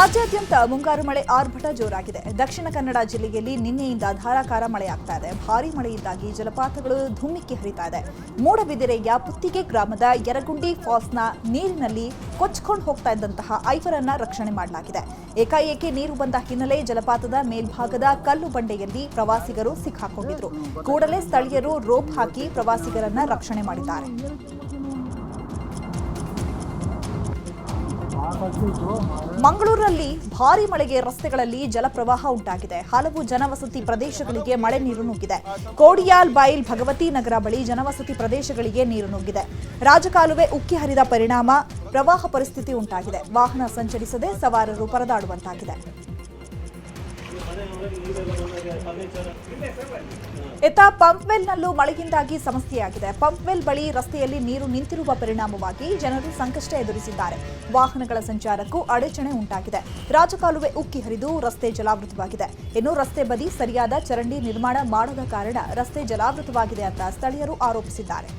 ರಾಜ್ಯಾದ್ಯಂತ ಮುಂಗಾರು ಮಳೆ ಆರ್ಭಟ ಜೋರಾಗಿದೆ. ದಕ್ಷಿಣ ಕನ್ನಡ ಜಿಲ್ಲೆಯಲ್ಲಿ ನಿನ್ನೆಯಿಂದ ಧಾರಾಕಾರ ಮಳೆಯಾಗ್ತಾ ಇದೆ. ಭಾರಿ ಮಳೆಯಿಂದಾಗಿ ಜಲಪಾತಗಳು ಧುಮ್ಮಿಕ್ಕಿ ಹರಿತಾ ಇದೆ. ಮೂಡಬಿದಿರೆಯ ಪುತ್ತಿಗೆ ಗ್ರಾಮದ ಯರಗುಂಡಿ ಫಾಲ್ಸ್ನ ನೀರಿನಲ್ಲಿ ಕೊಚ್ಕೊಂಡು ಹೋಗ್ತಾ ಇದ್ದಂತಹ ಐವರನ್ನ ರಕ್ಷಣೆ ಮಾಡಲಾಗಿದೆ. ಏಕಾಏಕಿ ನೀರು ಬಂದ ಹಿನ್ನೆಲೆ ಜಲಪಾತದ ಮೇಲ್ಭಾಗದ ಕಲ್ಲು ಬಂಡೆಯಲ್ಲಿ ಪ್ರವಾಸಿಗರು ಸಿಕ್ಕಾಕೊಂಡಿದ್ರು. ಕೂಡಲೇ ಸ್ಥಳೀಯರು ರೋಪ್ ಹಾಕಿ ಪ್ರವಾಸಿಗರನ್ನ ರಕ್ಷಣೆ ಮಾಡಿದ್ದಾರೆ. ಮಂಗಳೂರಲ್ಲಿ ಭಾರಿ ಮಳೆಗೆ ರಸ್ತೆಗಳಲ್ಲಿ ಜಲಪ್ರವಾಹ ಉಂಟಾಗಿದೆ. ಹಲವು ಜನವಸತಿ ಪ್ರದೇಶಗಳಿಗೆ ಮಳೆ ನೀರು ನುಗ್ಗಿದೆ. ಕೋಡಿಯಾಲ್ ಬೈಲ್ ಭಗವತಿ ನಗರ ಬಳಿ ಜನವಸತಿ ಪ್ರದೇಶಗಳಿಗೆ ನೀರು ನುಗ್ಗಿದೆ. ರಾಜಕಾಲುವೆ ಉಕ್ಕಿ ಹರಿದ ಪರಿಣಾಮ, ಪ್ರವಾಹ ಪರಿಸ್ಥಿತಿ ಉಂಟಾಗಿದೆ. ವಾಹನ ಸಂಚರಿಸದೆ ಸವಾರರು ಪರದಾಡುವಂತಾಗಿದೆ. ಇತ್ತ ಪಂಪ್ವೆಲ್ನಲ್ಲೂ ಮಳೆಯಿಂದಾಗಿ ಸಮಸ್ಯೆಯಾಗಿದೆ. ಪಂಪ್ವೆಲ್ ಬಳಿ ರಸ್ತೆಯಲ್ಲಿ ನೀರು ನಿಂತಿರುವ ಪರಿಣಾಮವಾಗಿ ಜನರು ಸಂಕಷ್ಟ ಎದುರಿಸಿದ್ದಾರೆ. ವಾಹನಗಳ ಸಂಚಾರಕ್ಕೂ ಅಡಚಣೆ ಉಂಟಾಗಿದೆ. ರಾಜಕಾಲುವೆ ಉಕ್ಕಿ ಹರಿದು ರಸ್ತೆ ಜಲಾವೃತವಾಗಿದೆ. ಇನ್ನು ರಸ್ತೆ ಬದಿ ಸರಿಯಾದ ಚರಂಡಿ ನಿರ್ಮಾಣ ಮಾಡದ ಕಾರಣ ರಸ್ತೆ ಜಲಾವೃತವಾಗಿದೆ ಅಂತ ಸ್ಥಳೀಯರು ಆರೋಪಿಸಿದ್ದಾರೆ.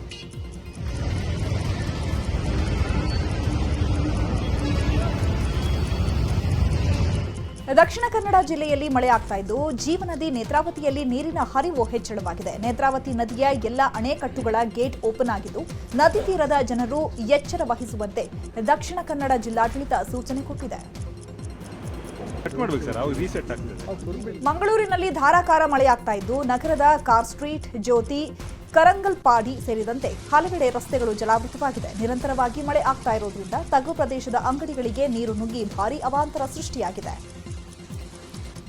ದಕ್ಷಿಣ ಕನ್ನಡ ಜಿಲ್ಲೆಯಲ್ಲಿ ಮಳೆ ಆಗ್ತಾ ಇದ್ದು ಜೀವನದಿ ನೇತ್ರಾವತಿಯಲ್ಲಿ ನೀರಿನ ಹರಿವು ಹೆಚ್ಚಳವಾಗಿದೆ. ನೇತ್ರಾವತಿ ನದಿಯ ಎಲ್ಲ ಅಣೆಕಟ್ಟುಗಳ ಗೇಟ್ ಓಪನ್ ಆಗಿದ್ದು ನದಿ ತೀರದ ಜನರು ಎಚ್ಚರ ವಹಿಸುವಂತೆ ದಕ್ಷಿಣ ಕನ್ನಡ ಜಿಲ್ಲಾಡಳಿತ ಸೂಚನೆ ಕೊಟ್ಟಿದೆ. ಮಂಗಳೂರಿನಲ್ಲಿ ಧಾರಾಕಾರ ಮಳೆಯಾಗ್ತಾ ಇದ್ದು ನಗರದ ಕಾರ್ ಸ್ಟ್ರೀಟ್ ಜ್ಯೋತಿ ಕರಂಗಲ್ಪಾಡಿ ಸೇರಿದಂತೆ ಹಲವೆಡೆ ರಸ್ತೆಗಳು ಜಲಾವೃತವಾಗಿದೆ. ನಿರಂತರವಾಗಿ ಮಳೆ ಆಗ್ತಾ ಇರೋದ್ರಿಂದ ತಗ್ಗು ಪ್ರದೇಶದ ಅಂಗಡಿಗಳಿಗೆ ನೀರು ನುಗ್ಗಿ ಭಾರೀ ಅವಾಂತರ ಸೃಷ್ಟಿಯಾಗಿದೆ.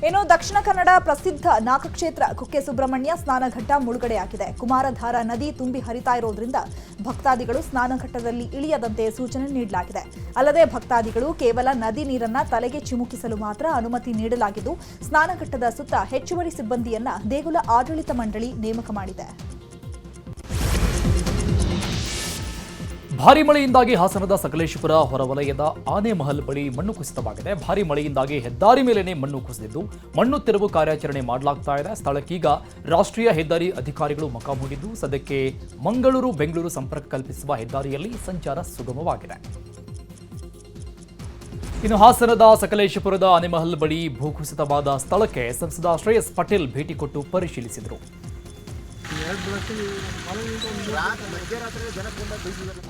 ಇನ್ನು ದಕ್ಷಿಣ ಕನ್ನಡ ಪ್ರಸಿದ್ಧ ನಾಗಕ್ಷೇತ್ರ ಕುಕ್ಕೆ ಸುಬ್ರಹ್ಮಣ್ಯ ಸ್ನಾನಘಟ್ಟ ಮುಳುಗಡೆಯಾಗಿದೆ. ಕುಮಾರಧಾರ ನದಿ ತುಂಬಿ ಹರಿತಾ ಇರೋದ್ರಿಂದ ಭಕ್ತಾದಿಗಳು ಸ್ನಾನಘಟ್ಟದಲ್ಲಿ ಇಳಿಯದಂತೆ ಸೂಚನೆ ನೀಡಲಾಗಿದೆ. ಅಲ್ಲದೆ ಭಕ್ತಾದಿಗಳು ಕೇವಲ ನದಿ ನೀರನ್ನ ತಲೆಗೆ ಚಿಮುಕಿಸಲು ಮಾತ್ರ ಅನುಮತಿ ನೀಡಲಾಗಿದ್ದು ಸ್ನಾನಘಟ್ಟದ ಸುತ್ತ ಹೆಚ್ಚುವರಿ ಸಿಬ್ಬಂದಿಯನ್ನ ದೇಗುಲ ಆಡಳಿತ ಮಂಡಳಿ ನೇಮಕ ಮಾಡಿದೆ. ಭಾರಿ ಮಳೆಯಿಂದಾಗಿ ಹಾಸನದ ಸಕಲೇಶಪುರ ಹೊರವಲಯದ ಆನೆಮಹಲ್ ಬಳಿ ಮಣ್ಣು ಕುಸಿತವಾಗಿದೆ. ಭಾರಿ ಮಳೆಯಿಂದಾಗಿ ಹೆದ್ದಾರಿ ಮೇಲೇನೆ ಮಣ್ಣು ಕುಸಿದಿದ್ದು, ಮಣ್ಣು ತೆರವು ಕಾರ್ಯಾಚರಣೆ ಮಾಡಲಾಗ್ತಾ ಇದೆ. ಸ್ಥಳಕ್ಕೀಗ ರಾಷ್ಟ್ರೀಯ ಹೆದ್ದಾರಿ ಅಧಿಕಾರಿಗಳು ಮುಖ ಸದ್ಯಕ್ಕೆ ಮಂಗಳೂರು, ಬೆಂಗಳೂರು ಸಂಪರ್ಕ ಕಲ್ಪಿಸುವ ಹೆದ್ದಾರಿಯಲ್ಲಿ ಸಂಚಾರ ಸುಗಮವಾಗಿದೆ. ಇನ್ನು ಹಾಸನದ ಸಕಲೇಶಪುರದ ಆನೆಮಹಲ್ ಬಳಿ ಭೂಕುಸಿತವಾದ ಸ್ಥಳಕ್ಕೆ ಸಂಸದ ಶ್ರೇಯಸ್ ಪಟೇಲ್ ಭೇಟಿ ಕೊಟ್ಟು ಪರಿಶೀಲಿಸಿದರು.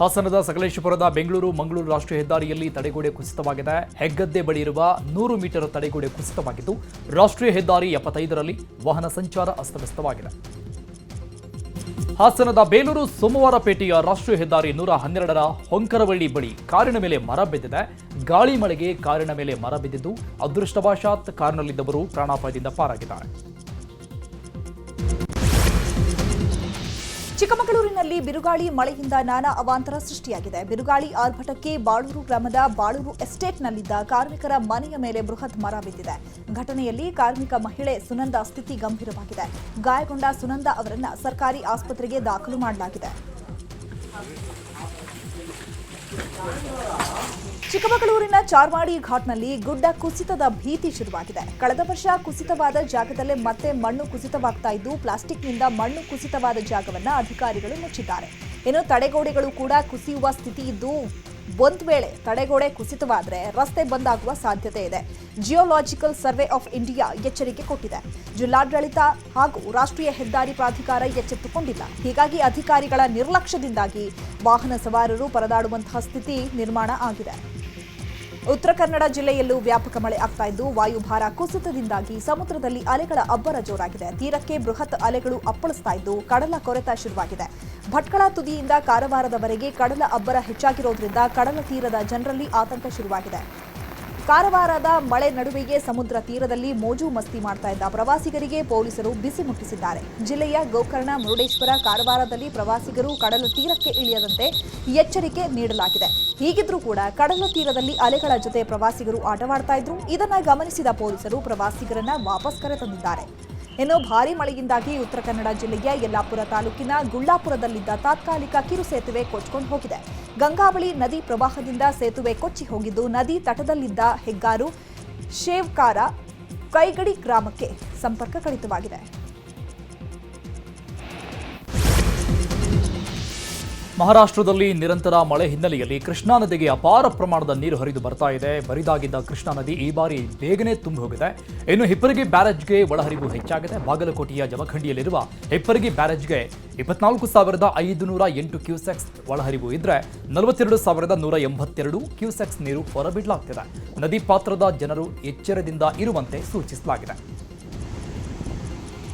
ಹಾಸನದ ಸಕಲೇಶಪುರದ ಬೆಂಗಳೂರು ಮಂಗಳೂರು ರಾಷ್ಟ್ರೀಯ ಹೆದ್ದಾರಿಯಲ್ಲಿ ತಡೆಗೋಡೆ ಕುಸಿತವಾಗಿದೆ. ಹೆಗ್ಗದ್ದೆ ಬಳಿ ಇರುವ ನೂರು ಮೀಟರ್ ತಡೆಗೋಡೆ ಕುಸಿತವಾಗಿದ್ದು, ರಾಷ್ಟ್ರೀಯ ಹೆದ್ದಾರಿ ಎಪ್ಪತ್ತೈದರಲ್ಲಿ ವಾಹನ ಸಂಚಾರ ಅಸ್ತವ್ಯಸ್ತವಾಗಿದೆ. ಹಾಸನದ ಬೇಲೂರು ಸೋಮವಾರಪೇಟೆಯ ರಾಷ್ಟ್ರೀಯ ಹೆದ್ದಾರಿ ನೂರ ಹನ್ನೆರಡರ ಹೊಂಕರವಳ್ಳಿ ಬಳಿ ಕಾರಿನ ಮೇಲೆ ಮರ ಬಿದ್ದಿದೆ. ಗಾಳಿ ಮಳೆಗೆ ಕಾರಿನ ಮೇಲೆ ಮರ ಬಿದ್ದಿದ್ದು, ಅದೃಷ್ಟವಶಾತ್ ಕಾರಿನಲ್ಲಿದ್ದವರು ಪ್ರಾಣಾಪಾಯದಿಂದ ಪಾರಾಗಿದ್ದಾರೆ. ಚಿಕ್ಕಮಗಳೂರಿನಲ್ಲಿ ಬಿರುಗಾಳಿ ಮಳೆಯಿಂದ ನಾನಾ ಅವಾಂತರ ಸೃಷ್ಟಿಯಾಗಿದೆ. ಬಿರುಗಾಳಿ ಆರ್ಭಟಕ್ಕೆ ಬಾಳೂರು ಗ್ರಾಮದ ಬಾಳೂರು ಎಸ್ಟೇಟ್ನಲ್ಲಿದ್ದ ಕಾರ್ಮಿಕರ ಮನೆಯ ಮೇಲೆ ಬೃಹತ್ ಮರ ಬಿದ್ದಿದೆ. ಘಟನೆಯಲ್ಲಿ ಕಾರ್ಮಿಕ ಮಹಿಳೆ ಸುನಂದ ಸ್ಥಿತಿ ಗಂಭೀರವಾಗಿದೆ. ಗಾಯಗೊಂಡ ಸುನಂದ ಅವರನ್ನು ಸರ್ಕಾರಿ ಆಸ್ಪತ್ರೆಗೆ ದಾಖಲು ಮಾಡಲಾಗಿದೆ. ಚಿಕ್ಕಮಗಳೂರಿನ ಚಾರ್ವಾಡಿ ಘಾಟ್ನಲ್ಲಿ ಗುಡ್ಡ ಕುಸಿತದ ಭೀತಿ ಶುರುವಾಗಿದೆ. ಕಳೆದ ವರ್ಷ ಕುಸಿತವಾದ ಜಾಗದಲ್ಲೇ ಮತ್ತೆ ಮಣ್ಣು ಕುಸಿತವಾಗ್ತಾ ಇದ್ದು, ಪ್ಲಾಸ್ಟಿಕ್ನಿಂದ ಮಣ್ಣು ಕುಸಿತವಾದ ಜಾಗವನ್ನು ಅಧಿಕಾರಿಗಳು ಮುಚ್ಚಿದ್ದಾರೆ. ಇನ್ನು ತಡೆಗೋಡೆಗಳು ಕೂಡ ಕುಸಿಯುವ ಸ್ಥಿತಿ ಇದ್ದು ಒಂದ್ ವೇಳೆ ತಡೆಗೋಡೆ ಕುಸಿತವಾದರೆ ರಸ್ತೆ ಬಂದಾಗುವ ಸಾಧ್ಯತೆ ಇದೆ. ಜಿಯೋಲಾಜಿಕಲ್ ಸರ್ವೆ ಆಫ್ ಇಂಡಿಯಾ ಎಚ್ಚರಿಕೆ ಕೊಟ್ಟಿದೆ. ಜಿಲ್ಲಾಡಳಿತ ಹಾಗೂ ರಾಷ್ಟ್ರೀಯ ಹೆದ್ದಾರಿ ಪ್ರಾಧಿಕಾರ ಎಚ್ಚೆತ್ತುಕೊಂಡಿಲ್ಲ. ಹೀಗಾಗಿ ಅಧಿಕಾರಿಗಳ ನಿರ್ಲಕ್ಷ್ಯದಿಂದಾಗಿ ವಾಹನ ಸವಾರರು ಪರದಾಡುವಂತಹ ಸ್ಥಿತಿ ನಿರ್ಮಾಣ ಆಗಿದೆ. ಉತ್ತರ ಕನ್ನಡ ಜಿಲ್ಲೆಯಲ್ಲೂ ವ್ಯಾಪಕ ಮಳೆ ಆಗ್ತಾ ಇದ್ದು, ವಾಯುಭಾರ ಕುಸಿತದಿಂದಾಗಿ ಸಮುದ್ರದಲ್ಲಿ ಅಲೆಗಳ ಅಬ್ಬರ ಜೋರಾಗಿದೆ. ತೀರಕ್ಕೆ ಬೃಹತ್ ಅಲೆಗಳು ಅಪ್ಪಳಿಸ್ತಾ ಇದ್ದು, ಕಡಲ ಕೊರೆತ ಶುರುವಾಗಿದೆ. ಭಟ್ಕಳ ತುದಿಯಿಂದ ಕಾರವಾರದವರೆಗೆ ಕಡಲ ಅಬ್ಬರ ಹೆಚ್ಚಾಗಿರೋದ್ರಿಂದ ಕಡಲ ತೀರದ ಜನರಲ್ಲಿ ಆತಂಕ ಶುರುವಾಗಿದೆ. ಕಾರವಾರದ ಮಳೆ ನಡುವೆಯೇ ಸಮುದ್ರ ತೀರದಲ್ಲಿ ಮೋಜು ಮಸ್ತಿ ಮಾಡ್ತಾ ಇದ್ದ ಪ್ರವಾಸಿಗರಿಗೆ ಪೊಲೀಸರು ಬಿಸಿ ಮುಟ್ಟಿಸಿದ್ದಾರೆ. ಜಿಲ್ಲೆಯ ಗೋಕರ್ಣ, ಮುರುಡೇಶ್ವರ ಕಾರವಾರದಲ್ಲಿ ಪ್ರವಾಸಿಗರು ಕಡಲ ತೀರಕ್ಕೆ ಇಳಿಯದಂತೆ ಎಚ್ಚರಿಕೆ ನೀಡಲಾಗಿದೆ. ಹೀಗಿದ್ರೂ ಕೂಡ ಕಡಲ ತೀರದಲ್ಲಿ ಅಲೆಗಳ ಜೊತೆ ಪ್ರವಾಸಿಗರು ಆಟವಾಡ್ತಾ ಇದ್ರು. ಇದನ್ನ ಗಮನಿಸಿದ ಪೊಲೀಸರು ಪ್ರವಾಸಿಗರನ್ನ ವಾಪಸ್ ಕರೆತಂದಿದ್ದಾರೆ. ಇನ್ನು ಭಾರೀ ಮಳೆಯಿಂದಾಗಿ ಉತ್ತರ ಕನ್ನಡ ಜಿಲ್ಲೆಯ ಯಲ್ಲಾಪುರ ತಾಲೂಕಿನ ಗುಳ್ಳಾಪುರದಲ್ಲಿದ್ದ ತಾತ್ಕಾಲಿಕ ಕಿರು ಸೇತುವೆ ಕೊಚ್ಕೊಂಡು ಹೋಗಿದೆ. ಗಂಗಾವಳಿ ನದಿ ಪ್ರವಾಹದಿಂದ ಸೇತುವೆ ಕೊಚ್ಚಿ ಹೋಗಿದ್ದು, ನದಿ ತಟದಲ್ಲಿದ್ದ ಹೆಗ್ಗಾರು ಶೇವ್ಕಾರ ಕೈಗಡಿ ಗ್ರಾಮಕ್ಕೆ ಸಂಪರ್ಕ ಕಡಿತವಾಗಿದೆ. ಮಹಾರಾಷ್ಟ್ರದಲ್ಲಿ ನಿರಂತರ ಮಳೆ ಹಿನ್ನೆಲೆಯಲ್ಲಿ ಕೃಷ್ಣಾ ನದಿಗೆ ಅಪಾರ ಪ್ರಮಾಣದ ನೀರು ಹರಿದು ಬರ್ತಾ ಇದೆ. ಬರಿದಾಗಿದ್ದ ಕೃಷ್ಣಾ ನದಿ ಈ ಬಾರಿ ಬೇಗನೆ ತುಂಬಿ ಹೋಗಿದೆ. ಇನ್ನು ಹಿಪ್ಪರಗಿ ಬ್ಯಾರೇಜ್ಗೆ ಒಳಹರಿವು ಹೆಚ್ಚಾಗಿದೆ. ಬಾಗಲಕೋಟೆಯ ಜಮಖಂಡಿಯಲ್ಲಿರುವ ಹಿಪ್ಪರಗಿ ಬ್ಯಾರೇಜ್ಗೆ ಇಪ್ಪತ್ನಾಲ್ಕು ಸಾವಿರದ ಐದುನೂರ ಎಂಟು ಕ್ಯೂಸೆಕ್ಸ್ ಒಳಹರಿವು ಇದ್ರೆ ನಲವತ್ತೆರಡು ಸಾವಿರದ ನೂರ ಎಂಬತ್ತೆರಡು ಕ್ಯೂಸೆಕ್ಸ್ ನೀರು ಹೊರಬಿಡಲಾಗ್ತಿದೆ. ನದಿ ಪಾತ್ರದ ಜನರು ಎಚ್ಚರದಿಂದ ಇರುವಂತೆ ಸೂಚಿಸಲಾಗಿದೆ.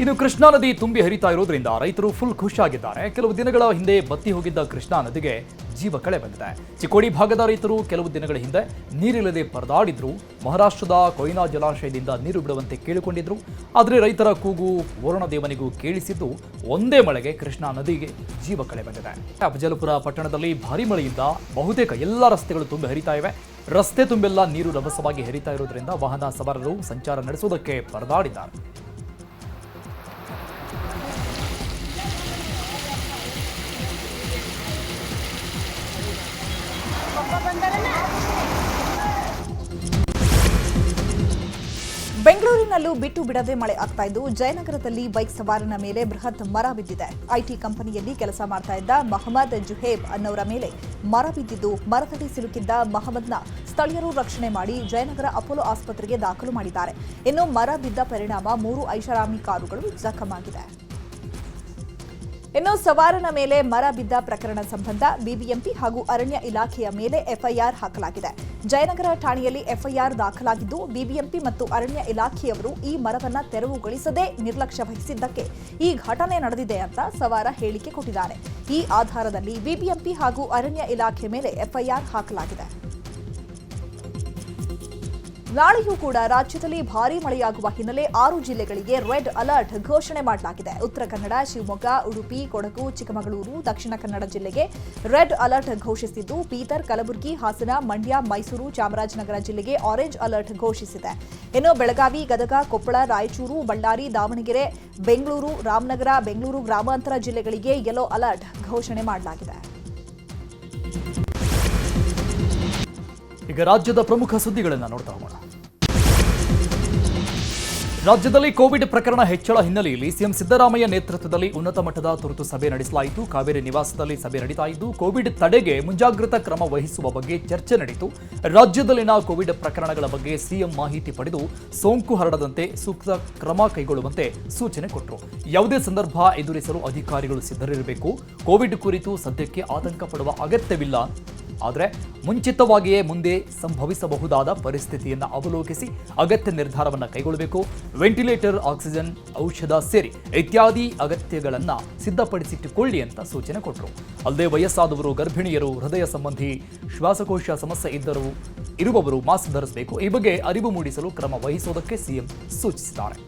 ಇನ್ನು ಕೃಷ್ಣಾ ನದಿ ತುಂಬಿ ಹರಿತಾ ಇರೋದ್ರಿಂದ ರೈತರು ಫುಲ್ ಖುಷಿಯಾಗಿದ್ದಾರೆ. ಕೆಲವು ದಿನಗಳ ಹಿಂದೆ ಬತ್ತಿ ಹೋಗಿದ್ದ ಕೃಷ್ಣಾ ನದಿಗೆ ಜೀವ ಕಳೆ ಬಂದಿದೆ. ಚಿಕ್ಕೋಡಿ ಭಾಗದ ರೈತರು ಕೆಲವು ದಿನಗಳ ಹಿಂದೆ ನೀರಿಲ್ಲದೆ ಪರದಾಡಿದ್ರು. ಮಹಾರಾಷ್ಟ್ರದ ಕೊಯ್ನಾ ಜಲಾಶಯದಿಂದ ನೀರು ಬಿಡುವಂತೆ ಕೇಳಿಕೊಂಡಿದ್ರು. ಆದರೆ ರೈತರ ಕೂಗು ವರುಣದೇವನಿಗೂ ಕೇಳಿಸಿದ್ದು ಒಂದೇ ಮಳೆಗೆ ಕೃಷ್ಣಾ ನದಿಗೆ ಜೀವ ಕಳೆ ಬಂದಿದೆ. ಅಫಜಲಪುರ ಪಟ್ಟಣದಲ್ಲಿ ಭಾರಿ ಮಳೆಯಿಂದ ಬಹುತೇಕ ಎಲ್ಲ ರಸ್ತೆಗಳು ತುಂಬಿ ಹರಿತಾ ಇವೆ. ರಸ್ತೆ ತುಂಬೆಲ್ಲ, ನೀರು ರಭಸವಾಗಿ ಹರಿತಾ ಇರೋದ್ರಿಂದ ವಾಹನ ಸವಾರರು ಸಂಚಾರ ನಡೆಸುವುದಕ್ಕೆ ಪರದಾಡಿದ್ದಾರೆ. ಬೆಂಗಳೂರಿನಲ್ಲೂ ಬಿಟ್ಟು ಬಿಡದೆ ಮಳೆ ಆಗ್ತಾ ಇದ್ದು ಜಯನಗರದಲ್ಲಿ ಬೈಕ್ ಸವಾರನ ಮೇಲೆ ಬೃಹತ್ ಮರ ಬಿದ್ದಿದೆ. ಐಟಿ ಕಂಪನಿಯಲ್ಲಿ ಕೆಲಸ ಮಾಡ್ತಾ ಇದ್ದ ಮಹಮ್ಮದ್ ಜುಹೇಬ್ ಅನ್ನೋರ ಮೇಲೆ ಮರ ಬಿದ್ದಿದ್ದು ಮರದಡಿ ಸಿಲುಕಿದ್ದ ಮಹಮ್ಮದ್ನ ಸ್ಥಳೀಯರು ರಕ್ಷಣೆ ಮಾಡಿ ಜಯನಗರ ಅಪೋಲೋ ಆಸ್ಪತ್ರೆಗೆ ದಾಖಲು ಮಾಡಿದ್ದಾರೆ. ಇನ್ನು ಮರ ಬಿದ್ದ ಪರಿಣಾಮ ಮೂರು ಐಷಾರಾಮಿ ಕಾರುಗಳು ಜಖಮಾಗಿದೆ ಇನ್ನು ಸವಾರನ ಮೇಲೆ ಮರ ಬಿದ್ದ ಪ್ರಕರಣ ಸಂಬಂಧ ಬಿಬಿಎಂಪಿ ಹಾಗೂ ಅರಣ್ಯ ಇಲಾಖೆಯ ಮೇಲೆ ಎಫ್ಐಆರ್ ಹಾಕಲಾಗಿದೆ. ಜಯನಗರ ಠಾಣೆಯಲ್ಲಿ ಎಫ್ಐಆರ್ ದಾಖಲಾಗಿದ್ದು, ಬಿಬಿಎಂಪಿ ಮತ್ತು ಅರಣ್ಯ ಇಲಾಖೆಯವರು ಈ ಮರವನ್ನು ತೆರವುಗೊಳಿಸದೆ ನಿರ್ಲಕ್ಷ್ಯ ವಹಿಸಿದ್ದಕ್ಕೆ ಈ ಘಟನೆ ನಡೆದಿದೆ ಅಂತ ಸವಾರ ಹೇಳಿಕೆ ಕೊಟ್ಟಿದ್ದಾರೆ. ಈ ಆಧಾರದಲ್ಲಿ ಬಿಬಿಎಂಪಿ ಹಾಗೂ ಅರಣ್ಯ ಇಲಾಖೆ ಮೇಲೆ ಎಫ್ಐಆರ್ ಹಾಕಲಾಗಿದೆ. ನಾಳೆಯೂ ಕೂಡ ರಾಜ್ಯದಲ್ಲಿ ಭಾರೀ ಮಳೆಯಾಗುವ ಹಿನ್ನೆಲೆ ಆರು ಜಿಲ್ಲೆಗಳಿಗೆ ರೆಡ್ ಅಲರ್ಟ್ ಘೋಷಣೆ ಮಾಡಲಾಗಿದೆ. ಉತ್ತರ ಕನ್ನಡ, ಶಿವಮೊಗ್ಗ, ಉಡುಪಿ, ಕೊಡಗು, ಚಿಕ್ಕಮಗಳೂರು, ದಕ್ಷಿಣ ಕನ್ನಡ ಜಿಲ್ಲೆಗೆ ರೆಡ್ ಅಲರ್ಟ್ ಘೋಷಿಸಿದ್ದು ಬೀದರ್, ಕಲಬುರಗಿ, ಹಾಸನ, ಮಂಡ್ಯ, ಮೈಸೂರು, ಚಾಮರಾಜನಗರ ಜಿಲ್ಲೆಗೆ ಆರೆಂಜ್ ಅಲರ್ಟ್ ಘೋಷಿಸಿದೆ. ಇನ್ನು ಬೆಳಗಾವಿ, ಗದಗ, ಕೊಪ್ಪಳ, ರಾಯಚೂರು, ಬಳ್ಳಾರಿ, ದಾವಣಗೆರೆ, ಬೆಂಗಳೂರು, ರಾಮನಗರ, ಬೆಂಗಳೂರು ಗ್ರಾಮಾಂತರ ಜಿಲ್ಲೆಗಳಿಗೆ ಯೆಲ್ಲೋ ಅಲರ್ಟ್ ಘೋಷಣೆ ಮಾಡಲಾಗಿದೆ. ಈಗ ರಾಜ್ಯದ ಪ್ರಮುಖ ಸುದ್ದಿಗಳನ್ನು ನೋಡ್ತಾ ಹೋಗೋಣ. ರಾಜ್ಯದಲ್ಲಿ ಕೋವಿಡ್ ಪ್ರಕರಣ ಹೆಚ್ಚಳ ಹಿನ್ನೆಲೆಯಲ್ಲಿ ಸಿಎಂ ಸಿದ್ದರಾಮಯ್ಯ ನೇತೃತ್ವದಲ್ಲಿ ಉನ್ನತ ಮಟ್ಟದ ತುರ್ತು ಸಭೆ ನಡೆಸಲಾಯಿತು. ಕಾವೇರಿ ನಿವಾಸದಲ್ಲಿ ಸಭೆ ನಡೀತಾ ಇದ್ದು, ಕೋವಿಡ್ ತಡೆಗೆ ಮುಂಜಾಗ್ರತಾ ಕ್ರಮ ವಹಿಸುವ ಬಗ್ಗೆ ಚರ್ಚೆ ನಡೆಯಿತು. ರಾಜ್ಯದಲ್ಲಿನ ಕೋವಿಡ್ ಪ್ರಕರಣಗಳ ಬಗ್ಗೆ ಸಿಎಂ ಮಾಹಿತಿ ಪಡೆದು ಸೋಂಕು ಹರಡದಂತೆ ಸೂಕ್ತ ಕ್ರಮ ಕೈಗೊಳ್ಳುವಂತೆ ಸೂಚನೆ ಕೊಟ್ಟರು. ಯಾವುದೇ ಸಂದರ್ಭ ಎದುರಿಸಲು ಅಧಿಕಾರಿಗಳು ಸಿದ್ಧರಿರಬೇಕು. ಕೋವಿಡ್ ಕುರಿತು ಸದ್ಯಕ್ಕೆ ಆತಂಕ ಪಡುವ ಅಗತ್ಯವಿಲ್ಲ. ಆದರೆ ಮುಂಚಿತವಾಗಿಯೇ ಮುಂದೆ ಸಂಭವಿಸಬಹುದಾದ ಪರಿಸ್ಥಿತಿಯನ್ನು ಅವಲೋಕಿಸಿ ಅಗತ್ಯ ನಿರ್ಧಾರವನ್ನು ಕೈಗೊಳ್ಳಬೇಕು. ವೆಂಟಿಲೇಟರ್, ಆಕ್ಸಿಜನ್, ಔಷಧ ಸೇರಿ ಇತ್ಯಾದಿ ಅಗತ್ಯಗಳನ್ನು ಸಿದ್ಧಪಡಿಸಿಟ್ಟುಕೊಳ್ಳಿ ಅಂತ ಸೂಚನೆ ಕೊಟ್ಟರು ಅಲ್ಲದೆ ವಯಸ್ಸಾದವರು, ಗರ್ಭಿಣಿಯರು, ಹೃದಯ ಸಂಬಂಧಿ, ಶ್ವಾಸಕೋಶ ಸಮಸ್ಯೆ ಇದ್ದರು ಇರುವವರು ಮಾಸ್ಕ್ ಧರಿಸಬೇಕು. ಈ ಬಗ್ಗೆ ಅರಿವು ಮೂಡಿಸಲು ಕ್ರಮ ವಹಿಸುವುದಕ್ಕೆ ಸಿಎಂ ಸೂಚಿಸಿದ್ದಾರೆ.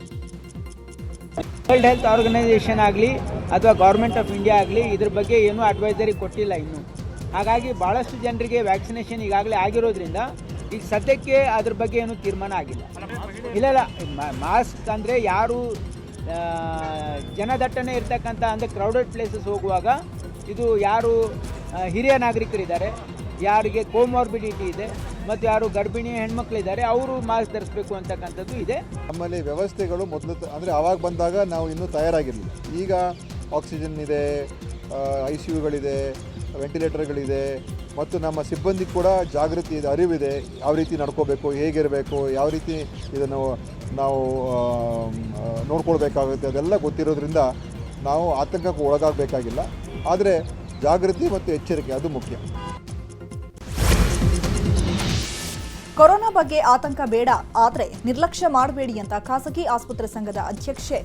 ವರ್ಲ್ಡ್ ಹೆಲ್ತ್ ಆರ್ಗನೈಸೇಷನ್ ಆಗಲಿ ಅಥವಾ ಗೌರ್ಮೆಂಟ್ ಆಫ್ ಇಂಡಿಯಾ ಆಗಲಿ ಇದ್ರ ಬಗ್ಗೆ ಏನೂ ಅಡ್ವೈಸರಿ ಕೊಟ್ಟಿಲ್ಲ ಇನ್ನೂ. ಹಾಗಾಗಿ ಭಾಳಷ್ಟು ಜನರಿಗೆ ವ್ಯಾಕ್ಸಿನೇಷನ್ ಈಗಾಗಲೇ ಆಗಿರೋದ್ರಿಂದ ಈಗ ಸದ್ಯಕ್ಕೆ ಅದ್ರ ಬಗ್ಗೆ ಏನು ತೀರ್ಮಾನ ಆಗಿಲ್ಲ. ಇಲ್ಲ ಇಲ್ಲ ಮಾಸ್ಕ್ ಅಂದರೆ ಯಾರು ಜನದಟ್ಟಣೆ ಇರ್ತಕ್ಕಂಥ ಅಂದರೆ ಕ್ರೌಡೆಡ್ ಪ್ಲೇಸಸ್ ಹೋಗುವಾಗ ಇದು ಯಾರು ಹಿರಿಯ ನಾಗರಿಕರಿದ್ದಾರೆ, ಯಾರಿಗೆ ಕೋಮಾರ್ಬಿಡಿಟಿ ಇದೆ, ಮತ್ತು ಯಾರು ಗರ್ಭಿಣಿ ಹೆಣ್ಮಕ್ಳಿದ್ದಾರೆ, ಅವರು ಮಾಸ್ಕ್ ಧರಿಸಬೇಕು ಅಂತಕ್ಕಂಥದ್ದು ಇದೆ. ನಮ್ಮಲ್ಲಿ ವ್ಯವಸ್ಥೆಗಳು ಮೊದಲು ಅಂದರೆ ಆವಾಗ ಬಂದಾಗ ನಾವು ಇನ್ನೂ ತಯಾರಾಗಿರಲಿಲ್ಲ. ಈಗ ಆಕ್ಸಿಜನ್ ಇದೆ ಐ ಸಿ ಯುಗಳಿದೆ ವೆಂಟಿಲೇಟರ್ಗಳಿದೆ ಮತ್ತು ನಮ್ಮ ಸಿಬ್ಬಂದಿ ಕೂಡ ಜಾಗೃತಿ ಇದೆ, ಅರಿವಿದೆ, ಯಾವ ರೀತಿ ನಡ್ಕೋಬೇಕು, ಹೇಗಿರಬೇಕು, ಯಾವ ರೀತಿ ಇದನ್ನು ನಾವು ನೋಡ್ಕೊಳ್ಬೇಕಾಗುತ್ತೆ ಅದೆಲ್ಲ ಗೊತ್ತಿರೋದ್ರಿಂದ ನಾವು ಆತಂಕಕ್ಕೆ ಒಳಗಾಗಬೇಕಾಗಿಲ್ಲ. ಆದರೆ ಜಾಗೃತಿ ಮತ್ತು ಎಚ್ಚರಿಕೆ, ಅದು ಮುಖ್ಯ. ಕೊರೋನಾ ಬಗ್ಗೆ ಆತಂಕ ಬೇಡ, ಆದರೆ ನಿರ್ಲಕ್ಷ್ಯ ಮಾಡಬೇಡಿ ಅಂತ ಖಾಸಗಿ ಆಸ್ಪತ್ರೆ ಸಂಘದ ಅಧ್ಯಕ್ಷೆ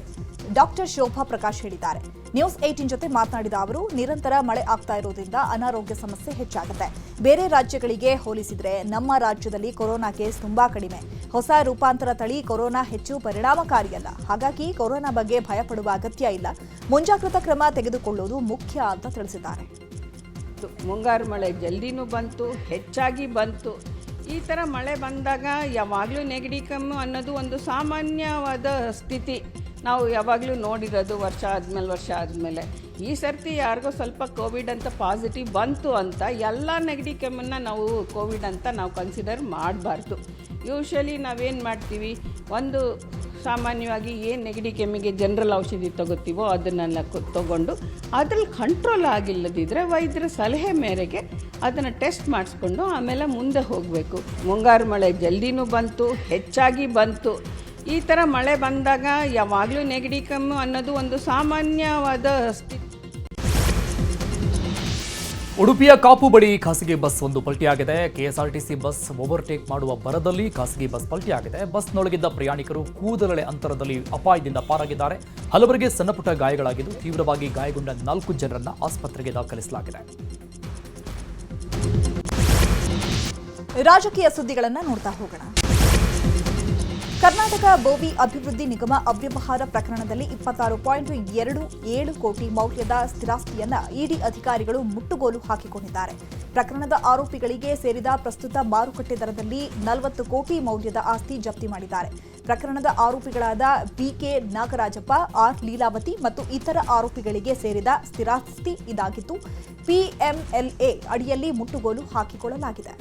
ಡಾಕ್ಟರ್ ಶೋಭಾ ಪ್ರಕಾಶ್ ಹೇಳಿದ್ದಾರೆ. ನ್ಯೂಸ್ ಏಟಿನ್ ಜೊತೆ ಮಾತನಾಡಿದ ಅವರು, ನಿರಂತರ ಮಳೆ ಆಗ್ತಾ ಇರೋದ್ರಿಂದ ಅನಾರೋಗ್ಯ ಸಮಸ್ಯೆ ಹೆಚ್ಚಾಗುತ್ತೆ. ಬೇರೆ ರಾಜ್ಯಗಳಿಗೆ ಹೋಲಿಸಿದ್ರೆ ನಮ್ಮ ರಾಜ್ಯದಲ್ಲಿ ಕೊರೋನಾ ಕೇಸ್ ತುಂಬಾ ಕಡಿಮೆ. ಹೊಸ ರೂಪಾಂತರ ತಳಿ ಕೊರೋನಾ ಹೆಚ್ಚು ಪರಿಣಾಮಕಾರಿಯಲ್ಲ. ಹಾಗಾಗಿ ಕೊರೋನಾ ಬಗ್ಗೆ ಭಯಪಡುವ ಅಗತ್ಯ ಇಲ್ಲ. ಮುಂಜಾಗ್ರತಾ ಕ್ರಮ ತೆಗೆದುಕೊಳ್ಳುವುದು ಮುಖ್ಯ ಅಂತ ತಿಳಿಸಿದ್ದಾರೆ. ಮುಂಗಾರು ಮಳೆ ಜಲ್ದಿನೂ ಬಂತು, ಹೆಚ್ಚಾಗಿ ಬಂತು. ಈ ಥರ ಮಳೆ ಬಂದಾಗ ಯಾವಾಗಲೂ ನೆಗಡಿ ಕೆಮ್ಮು ಅನ್ನೋದು ಒಂದು ಸಾಮಾನ್ಯವಾದ ಸ್ಥಿತಿ. ನಾವು ಯಾವಾಗಲೂ ನೋಡಿರೋದು ವರ್ಷ ಆದಮೇಲೆ ವರ್ಷ ಆದಮೇಲೆ. ಈ ಸರ್ತಿ ಯಾರಿಗೋ ಸ್ವಲ್ಪ ಕೋವಿಡ್ ಅಂತ ಪಾಸಿಟಿವ್ ಬಂತು ಅಂತ ಎಲ್ಲ ನೆಗಡಿ ಕೆಮ್ಮನ್ನು ನಾವು ಕೋವಿಡ್ ಅಂತ ನಾವು ಕನ್ಸಿಡರ್ ಮಾಡಬಾರ್ದು. ಯೂಶ್ವಲಿ ನಾವೇನು ಮಾಡ್ತೀವಿ? ಒಂದು ಸಾಮಾನ್ಯವಾಗಿ ಏನು ನೆಗಡಿ ಕೆಮ್ಮಿಗೆ ಜನರಲ್ ಔಷಧಿ ತಗೋತೀವೋ ಅದನ್ನೆಲ್ಲ ತಗೊಂಡು ಅದ್ರಲ್ಲಿ ಕಂಟ್ರೋಲ್ ಆಗಿಲ್ಲದಿದ್ದರೆ ವೈದ್ಯರ ಸಲಹೆ ಮೇರೆಗೆ ಅದನ್ನು ಟೆಸ್ಟ್ ಮಾಡಿಸ್ಕೊಂಡು ಆಮೇಲೆ ಮುಂದೆ ಹೋಗಬೇಕು. ಮುಂಗಾರು ಮಳೆ ಜಲ್ದಿನೂ ಬಂತು, ಹೆಚ್ಚಾಗಿ ಬಂತು. ಈ ಥರ ಮಳೆ ಬಂದಾಗ ಯಾವಾಗಲೂ ನೆಗಡಿ ಕೆಮ್ಮು ಅನ್ನೋದು ಒಂದು ಸಾಮಾನ್ಯವಾದ ಸ್ಥಿತಿ. ಉಡುಪಿಯ ಕಾಪು ಬಳಿ ಖಾಸಗಿ ಬಸ್ ಒಂದು ಪಲ್ಟಿಯಾಗಿದೆ. ಕೆಎಸ್ಆರ್ಟಿಸಿ ಬಸ್ ಓವರ್ಟೇಕ್ ಮಾಡುವ ಬರದಲ್ಲಿ ಖಾಸಗಿ ಬಸ್ ಪಲ್ಟಿಯಾಗಿದೆ. ಬಸ್ನೊಳಗಿದ್ದ ಪ್ರಯಾಣಿಕರು ಕೂದಲಳೆ ಅಂತರದಲ್ಲಿ ಅಪಾಯದಿಂದ ಪಾರಾಗಿದ್ದಾರೆ. ಹಲವರಿಗೆ ಸಣ್ಣಪುಟ್ಟ ಗಾಯಗಳಾಗಿದ್ದು ತೀವ್ರವಾಗಿ ಗಾಯಗೊಂಡ ನಾಲ್ಕು ಜನರನ್ನ ಆಸ್ಪತ್ರೆಗೆ ದಾಖಲಿಸಲಾಗಿದೆ. ರಾಜಕೀಯ ಸುದ್ದಿಗಳನ್ನು ನೋಡ್ತಾ ಹೋಗೋಣ. ಕರ್ನಾಟಕ ಬೋವಿ ಅಭಿವೃದ್ಧಿ ನಿಗಮ ಅವ್ಯವಹಾರ ಪ್ರಕರಣದಲ್ಲಿ ಇಪ್ಪತ್ತಾರು ಪಾಯಿಂಟ್ ಎರಡು ಏಳು ಕೋಟಿ ಮೌಲ್ಯದ ಸ್ಥಿರಾಸ್ತಿಯನ್ನ ಇಡಿ ಅಧಿಕಾರಿಗಳು ಮುಟ್ಟುಗೋಲು ಹಾಕಿಕೊಂಡಿದ್ದಾರೆ. ಪ್ರಕರಣದ ಆರೋಪಿಗಳಿಗೆ ಸೇರಿದ ಪ್ರಸ್ತುತ ಮಾರುಕಟ್ಟೆ ದರದಲ್ಲಿ ನಲವತ್ತು ಕೋಟಿ ಮೌಲ್ಯದ ಆಸ್ತಿ ಜಪ್ತಿ ಮಾಡಿದ್ದಾರೆ. ಪ್ರಕರಣದ ಆರೋಪಿಗಳಾದ B K Nagarajappa, R Leelavathi ಮತ್ತು ಇತರ ಆರೋಪಿಗಳಿಗೆ ಸೇರಿದ ಸ್ಥಿರಾಸ್ತಿ ಇದಾಗಿದ್ದು, ಪಿಎಂಎಲ್ಎ ಅಡಿಯಲ್ಲಿ ಮುಟ್ಟುಗೋಲು ಹಾಕಿಕೊಳ್ಳಲಾಗಿದೆ.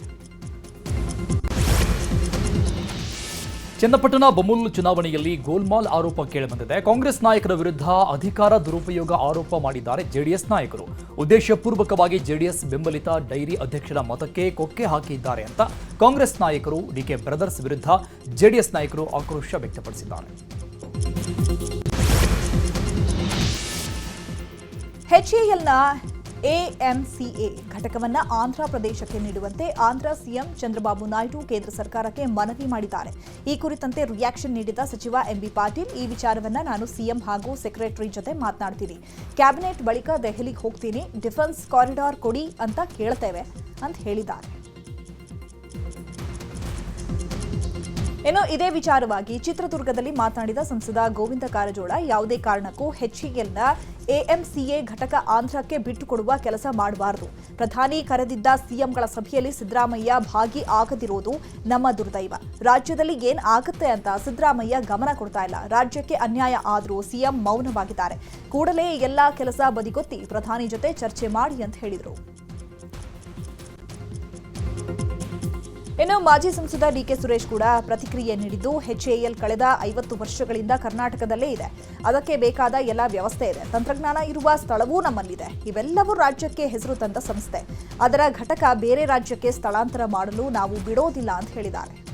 ಚನ್ನಪಟ್ಟಣ ಬಮೂಲ್ ಚುನಾವಣೆಯಲ್ಲಿ ಗೋಲ್ಮಾಲ್ ಆರೋಪ ಕೇಳಿಬಂದಿದೆ. ಕಾಂಗ್ರೆಸ್ ನಾಯಕರ ವಿರುದ್ಧ ಅಧಿಕಾರ ದುರುಪಯೋಗ ಆರೋಪ ಮಾಡಿದ್ದಾರೆ ಜೆಡಿಎಸ್ ನಾಯಕರು. ಉದ್ದೇಶಪೂರ್ವಕವಾಗಿ ಜೆಡಿಎಸ್ ಬೆಂಬಲಿತ ಡೈರಿ ಅಧ್ಯಕ್ಷರ ಮತಕ್ಕೆ ಕೊಕ್ಕೆ ಹಾಕಿದ್ದಾರೆ ಅಂತ ಕಾಂಗ್ರೆಸ್ ನಾಯಕರು ಡಿಕೆ ಬ್ರದರ್ಸ್ ವಿರುದ್ಧ ಜೆಡಿಎಸ್ ನಾಯಕರು ಆಕ್ರೋಶ ವ್ಯಕ್ತಪಡಿಸಿದ್ದಾರೆ. ಎಚ್ಎಎಲ್ನ ಎಎಂಸಿಎ ಘಟಕವನ್ನು ಆಂಧ್ರ ಪ್ರದೇಶಕ್ಕೆ ನೀಡುವಂತೆ ಆಂಧ್ರ ಸಿಎಂ ಚಂದ್ರಬಾಬು ನಾಯ್ಡು ಕೇಂದ್ರ ಸರ್ಕಾರಕ್ಕೆ ಮನವಿ ಮಾಡಿದ್ದಾರೆ. ಈ ಕುರಿತಂತೆ ರಿಯಾಕ್ಷನ್ ನೀಡಿದ ಸಚಿವ ಎಂಬಿ ಪಾಟೀಲ್ ಈ ವಿಚಾರವನ್ನು ನಾನು ಸಿಎಂ ಹಾಗೂ ಸೆಕ್ರೆಟರಿ ಜೊತೆ ಮಾತನಾಡ್ತೀನಿ. ಕ್ಯಾಬಿನೆಟ್ ಬಳಿಕ ದೆಹಲಿಗೆ ಹೋಗ್ತೀನಿ, ಡಿಫೆನ್ಸ್ ಕಾರಿಡಾರ್ ಕೊಡಿ ಅಂತ ಕೇಳ್ತೇವೆ ಅಂತ ಹೇಳಿದ್ದಾರೆ. ಇನ್ನು ಇದೇ ವಿಚಾರವಾಗಿ ಚಿತ್ರದುರ್ಗದಲ್ಲಿ ಮಾತನಾಡಿದ ಸಂಸದ ಗೋವಿಂದ ಕಾರಜೋಳ, ಯಾವುದೇ ಕಾರಣಕ್ಕೂ ಹೆಚ್ಚಿಗೆಲ್ಲ ಎಎಂಸಿಎ ಘಟಕ ಆಂಧ್ರಕ್ಕೆ ಬಿಟ್ಟುಕೊಡುವ ಕೆಲಸ ಮಾಡಬಾರದು. ಪ್ರಧಾನಿ ಕರೆದಿದ್ದ ಸಿಎಂಗಳ ಸಭೆಯಲ್ಲಿ ಸಿದ್ದರಾಮಯ್ಯ ಭಾಗಿ ಆಗದಿರೋದು ನಮ್ಮ ದುರ್ದೈವ. ರಾಜ್ಯದಲ್ಲಿ ಏನ್ ಆಗುತ್ತೆ ಅಂತ ಸಿದ್ದರಾಮಯ್ಯ ಗಮನ ಕೊಡ್ತಾ ಇಲ್ಲ. ರಾಜ್ಯಕ್ಕೆ ಅನ್ಯಾಯ ಆದರೂ ಸಿಎಂ ಮೌನವಾಗಿದ್ದಾರೆ. ಕೂಡಲೇ ಎಲ್ಲಾ ಕೆಲಸ ಬದಿಗೊತ್ತಿ ಪ್ರಧಾನಿ ಜೊತೆ ಚರ್ಚೆ ಮಾಡಿ ಅಂತ ಹೇಳಿದರು. ಇನ್ನು ಮಾಜಿ ಸಂಸದ ಡಿಕೆ ಸುರೇಶ್ ಕೂಡ ಪ್ರತಿಕ್ರಿಯೆ ನೀಡಿದ್ದು ಎಚ್ಎಎಲ್ ಕಳೆದ ಐವತ್ತು ವರ್ಷಗಳಿಂದ ಕರ್ನಾಟಕದಲ್ಲೇ ಇದೆ. ಅದಕ್ಕೆ ಬೇಕಾದ ಎಲ್ಲ ವ್ಯವಸ್ಥೆ ಇದೆ. ತಂತ್ರಜ್ಞಾನ ಇರುವ ಸ್ಥಳವೂ ನಮ್ಮಲ್ಲಿದೆ. ಇವೆಲ್ಲವೂ ರಾಜ್ಯಕ್ಕೆ ಹೆಸರು ತಂದ ಸಂಸ್ಥೆ. ಅದರ ಘಟಕ ಬೇರೆ ರಾಜ್ಯಕ್ಕೆ ಸ್ಥಳಾಂತರ ಮಾಡಲು ನಾವು ಬಿಡೋದಿಲ್ಲ ಅಂತ ಹೇಳಿದ್ದಾರೆ.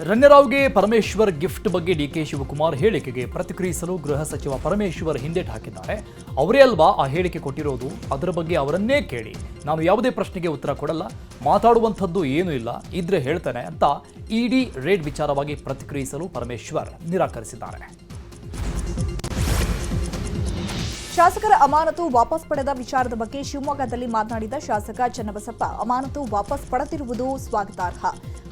ರಣ್ಯರಾವ್ಗೆ ಪರಮೇಶ್ವರ್ ಗಿಫ್ಟ್ ಬಗ್ಗೆ ಡಿ ಕೆ ಶಿವಕುಮಾರ್ ಹೇಳಿಕೆಗೆ ಪ್ರತಿಕ್ರಿಯಿಸಲು ಗೃಹ ಸಚಿವ ಪರಮೇಶ್ವರ್ ಹಿಂದೇಟು ಹಾಕಿದ್ದಾರೆ ಅವರೇ ಅಲ್ವಾ ಆ ಹೇಳಿಕೆ ಕೊಟ್ಟಿರೋದು? ಅದರ ಬಗ್ಗೆ ಅವರನ್ನೇ ಕೇಳಿ. ನಾನು ಯಾವುದೇ ಪ್ರಶ್ನೆಗೆ ಉತ್ತರ ಕೊಡಲ್ಲ. ಮಾತಾಡುವಂಥದ್ದು ಏನೂ ಇಲ್ಲ. ಇದ್ರೆ ಹೇಳ್ತಾನೆ ಅಂತ ಇಡಿ ರೇಡ್ ವಿಚಾರವಾಗಿ ಪ್ರತಿಕ್ರಿಯಿಸಲು ಪರಮೇಶ್ವರ್ ನಿರಾಕರಿಸಿದ್ದಾರೆ. ಶಾಸಕರ ಅಮಾನತು ವಾಪಸ್ ಪಡೆದ ವಿಚಾರದ ಬಗ್ಗೆ ಶಿವಮೊಗ್ಗದಲ್ಲಿ ಮಾತನಾಡಿದ ಶಾಸಕ ಚನ್ನಬಸಪ್ಪ, ಅಮಾನತು ವಾಪಸ್ ಪಡೆದಿರುವುದು ಸ್ವಾಗತಾರ್ಹ.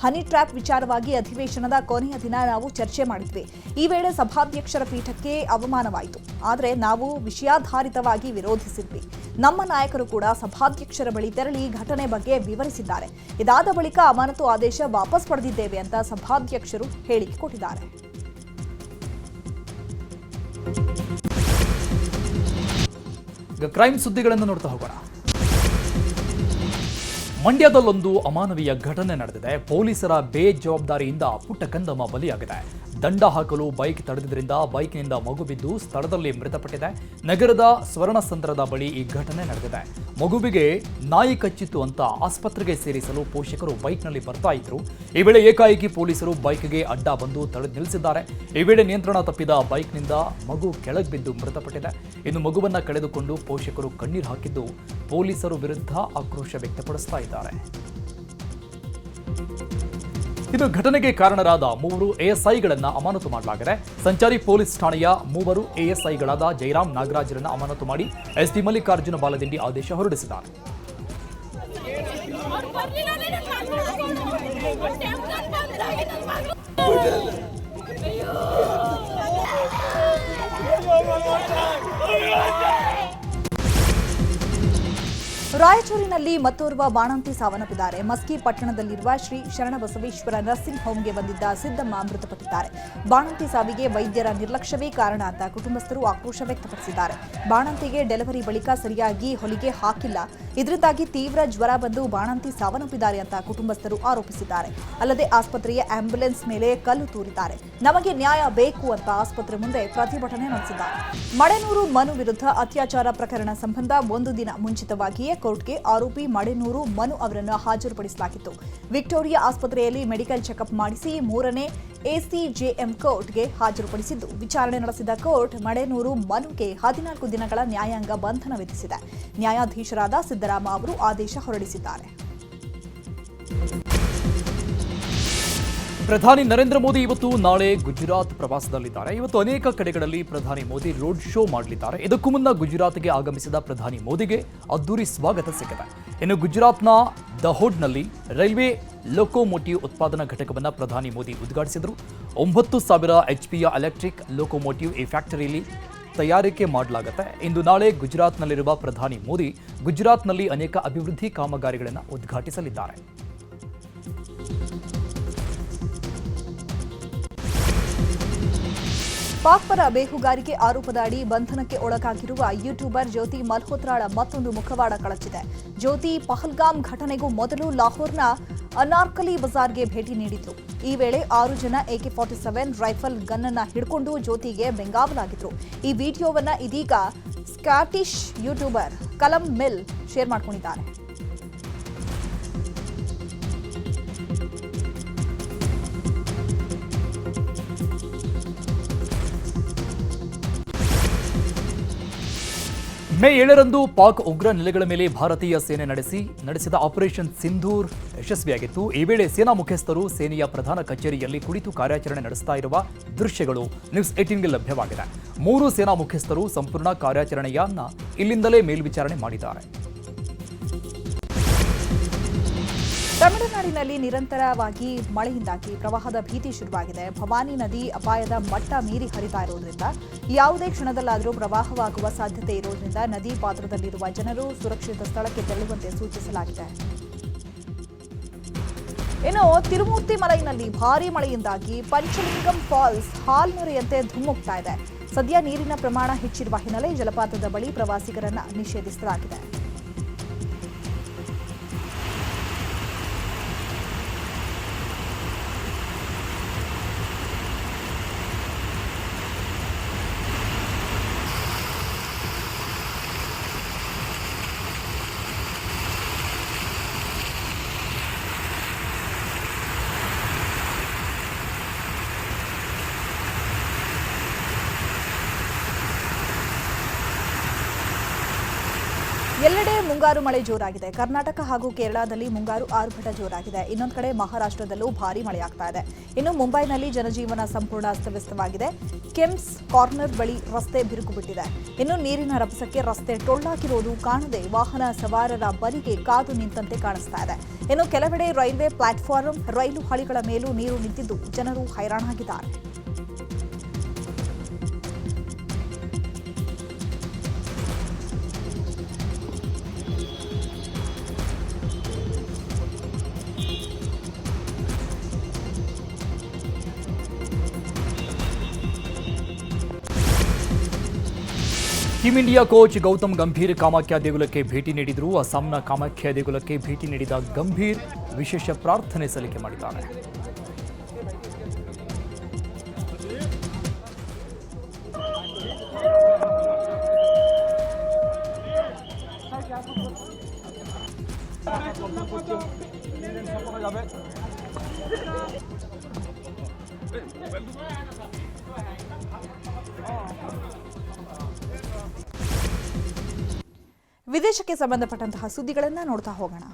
ಹನಿ ಟ್ರ್ಯಾಪ್ ವಿಚಾರವಾಗಿ ಅಧಿವೇಶನದ ಕೊನೆಯ ದಿನ ನಾವು ಚರ್ಚೆ ಮಾಡಿದ್ವಿ. ಈ ವೇಳೆ ಸಭಾಧ್ಯಕ್ಷರ ಪೀಠಕ್ಕೆ ಅವಮಾನವಾಯಿತು. ಆದರೆ ನಾವು ವಿಷಯಾಧಾರಿತವಾಗಿ ವಿರೋಧಿಸಿದ್ವಿ. ನಮ್ಮ ನಾಯಕರು ಕೂಡ ಸಭಾಧ್ಯಕ್ಷರ ಬಳಿ ತೆರಳಿ ಘಟನೆ ಬಗ್ಗೆ ವಿವರಿಸಿದ್ದಾರೆ. ಇದಾದ ಬಳಿಕ ಅಮಾನತು ಆದೇಶ ವಾಪಸ್ ಪಡೆದಿದ್ದೇವೆ ಅಂತ ಸಭಾಧ್ಯಕ್ಷರು ಹೇಳಿಕೆ ಕೊಟ್ಟಿದ್ದಾರೆ ಈಗ ಕ್ರೈಮ್ ಸುದ್ದಿಗಳನ್ನು ನೋಡ್ತಾ ಹೋಗೋಣ. ಮಂಡ್ಯದಲ್ಲೊಂದು ಅಮಾನವೀಯ ಘಟನೆ ನಡೆದಿದೆ. ಪೊಲೀಸರ ಬೇಜವಾಬ್ದಾರಿಯಿಂದ ಪುಟ್ಟ ಕಂದಮ್ಮ ಬಲಿಯಾಗಿದೆ. ದಂಡ ಹಾಕಲು ಬೈಕ್ ತಡೆದಿದ್ದರಿಂದ ಬೈಕ್ನಿಂದ ಮಗು ಬಿದ್ದು ಸ್ಥಳದಲ್ಲಿ ಮೃತಪಟ್ಟಿದೆ. ನಗರದ ಸ್ವರ್ಣಸಂದ್ರದ ಬಳಿ ಈ ಘಟನೆ ನಡೆದಿದೆ. ಮಗುವಿಗೆ ನಾಯಿ ಕಚ್ಚಿತ್ತು ಅಂತ ಆಸ್ಪತ್ರೆಗೆ ಸೇರಿಸಲು ಪೋಷಕರು ಬೈಕ್ನಲ್ಲಿ ಬರ್ತಾ ಇದ್ರು. ಈ ವೇಳೆ ಏಕಾಏಕಿ ಪೊಲೀಸರು ಬೈಕ್ಗೆ ಅಡ್ಡ ಬಂದು ತಡೆದು ನಿಲ್ಲಿಸಿದ್ದಾರೆ. ಈ ವೇಳೆ ನಿಯಂತ್ರಣ ತಪ್ಪಿದ ಬೈಕ್ನಿಂದ ಮಗು ಕೆಳಗೆ ಬಿದ್ದು ಮೃತಪಟ್ಟಿದೆ. ಇನ್ನು ಮಗುವನ್ನ ಕಳೆದುಕೊಂಡು ಪೋಷಕರು ಕಣ್ಣೀರು ಹಾಕಿದ್ದು ಪೊಲೀಸರು ವಿರುದ್ಧ ಆಕ್ರೋಶ ವ್ಯಕ್ತಪಡಿಸ್ತಾ ಇದ್ದಾರೆ. ಇದು ಘಟನೆಗೆ ಕಾರಣರಾದ ಮೂವರು ಎಎಸ್ಐಗಳನ್ನು ಅಮಾನತು ಮಾಡಲಾಗಿದೆ. ಸಂಚಾರಿ ಪೊಲೀಸ್ ಠಾಣೆಯ ಮೂವರು ಎಎಸ್ಐಗಳಾದ ಜಯರಾಮ್ ನಾಗರಾಜರನ್ನು ಅಮಾನತು ಮಾಡಿ ಎಸ್ಡಿ ಮಲ್ಲಿಕಾರ್ಜುನ ಬಾಲದಿಂಡಿ ಆದೇಶ ಹೊರಡಿಸಿದ್ದಾರೆ. ರಾಯಚೂರಿನಲ್ಲಿ ಮತ್ತೋರ್ವ ಬಾಣಂತಿ ಸಾವನ್ನಪ್ಪಿದ್ದಾರೆ. ಮಸ್ಕಿ ಪಟ್ಟಣದಲ್ಲಿರುವ ಶ್ರೀ ಶರಣಬಸವೇಶ್ವರ ನರ್ಸಿಂಗ್ ಹೋಂಗೆ ಬಂದಿದ್ದ ಸಿದ್ದಮ್ಮ ಮೃತಪಟ್ಟಿದ್ದಾರೆ. ಬಾಣಂತಿ ಸಾವಿಗೆ ವೈದ್ಯರ ನಿರ್ಲಕ್ಷ್ಯವೇ ಕಾರಣ ಅಂತ ಕುಟುಂಬಸ್ಥರು ಆಕ್ರೋಶ ವ್ಯಕ್ತಪಡಿಸಿದ್ದಾರೆ. ಬಾಣಂತಿಗೆ ಡೆಲಿವರಿ ಬಳಿಕ ಸರಿಯಾಗಿ ಹೊಲಿಗೆ ಹಾಕಿಲ್ಲ. ಇದರಿಂದಾಗಿ ತೀವ್ರ ಜ್ವರ ಬಂದು ಬಾಣಂತಿ ಸಾವನ್ನಪ್ಪಿದ್ದಾರೆ ಅಂತ ಕುಟುಂಬಸ್ಥರು ಆರೋಪಿಸಿದ್ದಾರೆ. ಅಲ್ಲದೆ ಆಸ್ಪತ್ರೆಯ ಆಂಬ್ಯುಲೆನ್ಸ್ ಮೇಲೆ ಕಲ್ಲು ತೂರಿದ್ದಾರೆ. ನಮಗೆ ನ್ಯಾಯ ಬೇಕು ಅಂತ ಆಸ್ಪತ್ರೆ ಮುಂದೆ ಪ್ರತಿಭಟನೆ ನಡೆಸಿದ್ದಾರೆ. ಮಳೆನೂರು ಮನು ವಿರುದ್ಧ ಅತ್ಯಾಚಾರ ಪ್ರಕರಣ ಸಂಬಂಧ ಒಂದು ದಿನ ಮುಂಚಿತವಾಗಿಯೇ ಕೋರ್ಟ್ಗೆ ಆರೋಪಿ ಮಡೆನೂರು ಮನು ಅವರನ್ನು ಹಾಜರುಪಡಿಸಲಾಗಿತ್ತು. ವಿಕ್ಟೋರಿಯಾ ಆಸ್ಪತ್ರೆಯಲ್ಲಿ ಮೆಡಿಕಲ್ ಚೆಕಪ್ ಮಾಡಿಸಿ ಮೂರನೇ ಎಸಿಜೆಎಂ ಕೋರ್ಟ್ಗೆ ಹಾಜರುಪಡಿಸಿದ್ದು. ವಿಚಾರಣೆ ನಡೆಸಿದ ಕೋರ್ಟ್ ಮಡೆನೂರು ಮನುಗೆ ಹದಿನಾಲ್ಕು ದಿನಗಳ ನ್ಯಾಯಾಂಗ ಬಂಧನ ವಿಧಿಸಿದೆ. ನ್ಯಾಯಾಧೀಶರಾದ ಸಿದ್ದರಾಮ ಅವರು ಆದೇಶ ಹೊರಡಿಸಿದ್ದಾರೆ. ಪ್ರಧಾನಿ ನರೇಂದ್ರ ಮೋದಿ ಇವತ್ತು ನಾಳೆ ಗುಜರಾತ್ ಪ್ರವಾಸದಲ್ಲಿದ್ದಾರೆ. ಇವತ್ತು ಅನೇಕ ಕಡೆಗಳಲ್ಲಿ ಪ್ರಧಾನಿ ಮೋದಿ ರೋಡ್ ಶೋ ಮಾಡಲಿದ್ದಾರೆ. ಇದಕ್ಕೂ ಮುನ್ನ ಗುಜರಾತ್ಗೆ ಆಗಮಿಸಿದ ಪ್ರಧಾನಿ ಮೋದಿಗೆ ಅದ್ದೂರಿ ಸ್ವಾಗತ ಸಿಕ್ಕಿದೆ. ಇನ್ನು ಗುಜರಾತ್ನ ದಹೋಡ್ನಲ್ಲಿ ರೈಲ್ವೆ ಲೋಕೋಮೋಟಿವ್ ಉತ್ಪಾದನಾ ಘಟಕವನ್ನು ಪ್ರಧಾನಿ ಮೋದಿ ಉದ್ಘಾಟಿಸಿದರು. ಒಂಬತ್ತು ಸಾವಿರ ಎಚ್ ಪಿಯ ಎಲೆಕ್ಟ್ರಿಕ್ ಲೋಕೋಮೋಟಿವ್ ಈ ಫ್ಯಾಕ್ಟರಿಯಲ್ಲಿ ತಯಾರಿಕೆ ಮಾಡಲಾಗುತ್ತೆ. ಇಂದು ನಾಳೆ ಗುಜರಾತ್ನಲ್ಲಿರುವ ಪ್ರಧಾನಿ ಮೋದಿ ಗುಜರಾತ್ನಲ್ಲಿ ಅನೇಕ ಅಭಿವೃದ್ಧಿ ಕಾಮಗಾರಿಗಳನ್ನು ಉದ್ಘಾಟಿಸಲಿದ್ದಾರೆ. ಪಾಕ್ ಪರ ಬೇಹುಗಾರಿಕೆ ಆರೋಪದ ಅಡಿ ಬಂಧನಕ್ಕೆ ಒಳಗಾಗಿರುವ ಯೂಟ್ಯೂಬರ್ ಜ್ಯೋತಿ ಮಲ್ಹೋತ್ರಾಳ ಮತ್ತೊಂದು ಮುಖವಾಡ ಕಳಚಿದೆ. ಜ್ಯೋತಿ ಪಹಲ್ಗಾಮ್ ಘಟನೆಗೂ ಮೊದಲು ಲಾಹೋರ್ನ ಅನಾರ್ಕಲಿ ಬಜಾರ್ಗೆ ಭೇಟಿ ನೀಡಿದ್ರು. ಈ ವೇಳೆ ಆರು ಜನ AK forty seven rifle gun ಅನ್ನ ಹಿಡ್ಕೊಂಡು ಜ್ಯೋತಿಗೆ ಬೆಂಗಾವಲಾಗಿದ್ರು. ಈ ವಿಡಿಯೋವನ್ನ ಇದೀಗ Scottish YouTuber Callum Mill share ಮಾಡ್ಕೊಂಡಿದ್ದಾರೆ. ಮೇ ಏಳರಂದು ಪಾಕ್ ಉಗ್ರ ನೆಲೆಗಳ ಮೇಲೆ ಭಾರತೀಯ ಸೇನೆ ನಡೆಸಿ, ನಡೆಸಿದ ಆಪರೇಷನ್ ಸಿಂಧೂರ್ ಯಶಸ್ವಿಯಾಗಿತ್ತು. ಈ ವೇಳೆ ಸೇನಾ ಮುಖ್ಯಸ್ಥರು ಸೇನೆಯ ಪ್ರಧಾನ ಕಚೇರಿಯಲ್ಲಿ ಕುಳಿತು ಕಾರ್ಯಾಚರಣೆ ನಡೆಸ್ತಾ ಇರುವ ದೃಶ್ಯಗಳು ನ್ಯೂಸ್ ಏಟೀನ್ಗೆ ಲಭ್ಯವಾಗಿದೆ. ಮೂರು ಸೇನಾ ಮುಖ್ಯಸ್ಥರು ಸಂಪೂರ್ಣ ಕಾರ್ಯಾಚರಣೆಯನ್ನ ಇಲ್ಲಿಂದಲೇ ಮೇಲ್ವಿಚಾರಣೆ ಮಾಡಿದ್ದಾರೆ. ತಮಿಳುನಾಡಿನಲ್ಲಿ ನಿರಂತರವಾಗಿ ಮಳೆಯಿಂದಾಗಿ ಪ್ರವಾಹದ ಭೀತಿ ಶುರುವಾಗಿದೆ. ಭವಾನಿ ನದಿ ಅಪಾಯದ ಮಟ್ಟ ಮೀರಿ ಹರಿತಾ ಇರುವುದರಿಂದ ಯಾವುದೇ ಕ್ಷಣದಲ್ಲಾದರೂ ಪ್ರವಾಹವಾಗುವ ಸಾಧ್ಯತೆ ಇರುವುದರಿಂದ ನದಿ ಪಾತ್ರದಲ್ಲಿರುವ ಜನರು ಸುರಕ್ಷಿತ ಸ್ಥಳಕ್ಕೆ ತೆರಳುವಂತೆ ಸೂಚಿಸಲಾಗಿದೆ. ಇನ್ನು ತಿರುಮೂರ್ತಿ ಮಲೈನಲ್ಲಿ ಭಾರೀ ಮಳೆಯಿಂದಾಗಿ ಪಂಚಲಿಂಗಂ ಫಾಲ್ಸ್ ಹಾಲ್ನೊರೆಯಂತೆ ಧುಮ್ಮುಕ್ತಾ ಇದೆ. ಸದ್ಯ ನೀರಿನ ಪ್ರಮಾಣ ಹೆಚ್ಚಿರುವ ಹಿನ್ನೆಲೆ ಜಲಪಾತದ ಬಳಿ ಪ್ರವಾಸಿಗರನ್ನು ನಿಷೇಧಿಸಲಾಗಿದೆ. ಮುಂಗಾರು ಮಳೆ ಜೋರಾಗಿದೆ. ಕರ್ನಾಟಕ ಹಾಗೂ ಕೇರಳದಲ್ಲಿ ಮುಂಗಾರು ಆರ್ಭಟ ಜೋರಾಗಿದೆ. ಇನ್ನೊಂದು ಕಡೆ ಮಹಾರಾಷ್ಟ್ರದಲ್ಲೂ ಭಾರಿ ಮಳೆಯಾಗ್ತಾ ಇದೆ. ಇನ್ನು ಮುಂಬೈನಲ್ಲಿ ಜನಜೀವನ ಸಂಪೂರ್ಣ ಅಸ್ತವ್ಯಸ್ತವಾಗಿದೆ. ಕೆಮ್ಸ್ ಕಾರ್ನರ್ ಬಳಿ ರಸ್ತೆ ಬಿರುಕು ಬಿಟ್ಟಿದೆ. ಇನ್ನು ನೀರಿನ ರಭಸಕ್ಕೆ ರಸ್ತೆ ಟೊಳ್ಳಾಗಿರುವುದು ಕಾಣದೆ ವಾಹನ ಸವಾರರ ಬರಿಗೆ ಕಾದು ನಿಂತಂತೆ ಕಾಣಿಸ್ತಾ ಇದೆ. ಇನ್ನು ಕೆಲವೆಡೆ ರೈಲ್ವೆ ಪ್ಲಾಟ್ಫಾರ್ಮ್ ರೈಲು ಹಳಿಗಳ ಮೇಲೂ ನೀರು ನಿಂತಿದ್ದು ಜನರು ಹೈರಾಣಾಗಿದ್ದಾರೆ. Team India coach Gautam Gambhir Kamakhya ದೇಗುಲಕ್ಕೆ ಭೇಟಿ ನೀಡಿದ್ರು ಅಸ್ಸಾಂನ ಕಾಮಾಖ್ಯ ದೇಗುಲಕ್ಕೆ ಭೇಟಿ ನೀಡಿದ ಗಂಭೀರ್ ವಿಶೇಷ ಪ್ರಾರ್ಥನೆ ಸಲ್ಲಿಕೆ ಮಾಡಿದ್ದಾರೆ ವಿದೇಶಕ್ಕೆ ಸಂಬಂಧಪಟ್ಟಂತಹ ಸುದ್ದಿಗಳನ್ನ ನೋಡ್ತಾ ಹೋಗೋಣ.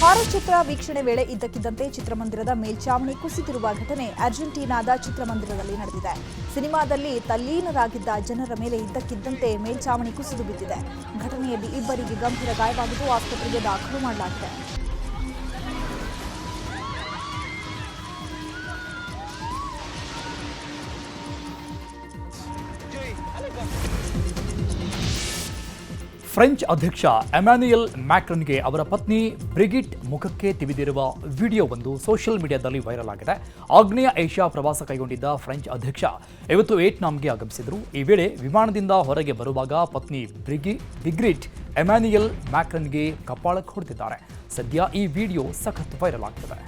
ಹಾರರ್ ಚಿತ್ರ ವೀಕ್ಷಣೆ ವೇಳೆ ಇದ್ದಕ್ಕಿದ್ದಂತೆ ಚಿತ್ರಮಂದಿರದ ಮೇಲ್ಚಾವಣಿ ಕುಸಿದಿರುವ ಘಟನೆ ಅರ್ಜೆಂಟೀನಾದ ಚಿತ್ರಮಂದಿರದಲ್ಲಿ ನಡೆದಿದೆ. ಸಿನಿಮಾದಲ್ಲಿ ತಲ್ಲೀನರಾಗಿದ್ದ ಜನರ ಮೇಲೆ ಇದ್ದಕ್ಕಿದ್ದಂತೆ ಮೇಲ್ಚಾವಣಿ ಕುಸಿದು ಬಿದ್ದಿದೆ. ಘಟನೆಯಲ್ಲಿ ಇಬ್ಬರಿಗೆ ಗಂಭೀರ ಗಾಯವಾಗಿದ್ದು ಆಸ್ಪತ್ರೆಗೆ ದಾಖಲು ಮಾಡಲಾಗಿದೆ. ಫ್ರೆಂಚ್ ಅಧ್ಯಕ್ಷ ಎಮ್ಯಾನ್ಯುಯಲ್ ಮ್ಯಾಕ್ರನ್ಗೆ ಅವರ ಪತ್ನಿ ಬ್ರಿಗಿಟ್ ಮುಖಕ್ಕೆ ತಿವಿದಿರುವ ವಿಡಿಯೋವೊಂದು ಸೋಷಿಯಲ್ ಮೀಡಿಯಾದಲ್ಲಿ ವೈರಲ್ ಆಗಿದೆ. ಆಗ್ನೇಯ ಏಷ್ಯಾ ಪ್ರವಾಸ ಕೈಗೊಂಡಿದ್ದ ಫ್ರೆಂಚ್ ಅಧ್ಯಕ್ಷ ಇವತ್ತು ವಿಯೆಟ್ನಾಂಗೆ ಆಗಮಿಸಿದರು. ಈ ವೇಳೆ ವಿಮಾನದಿಂದ ಹೊರಗೆ ಬರುವಾಗ ಪತ್ನಿ ಬ್ರಿಗಿ ಬಿಗ್ರಿಟ್ ಎಮ್ಯಾನ್ಯುಯಲ್ ಮ್ಯಾಕ್ರನ್ಗೆ ಕಪಾಳಕ್ಕೆ ಹೊಡೆದಿದ್ದಾರೆ. ಸದ್ಯ ಈ ವಿಡಿಯೋ ಸಖತ್ ವೈರಲ್ ಆಗ್ತಿದೆ.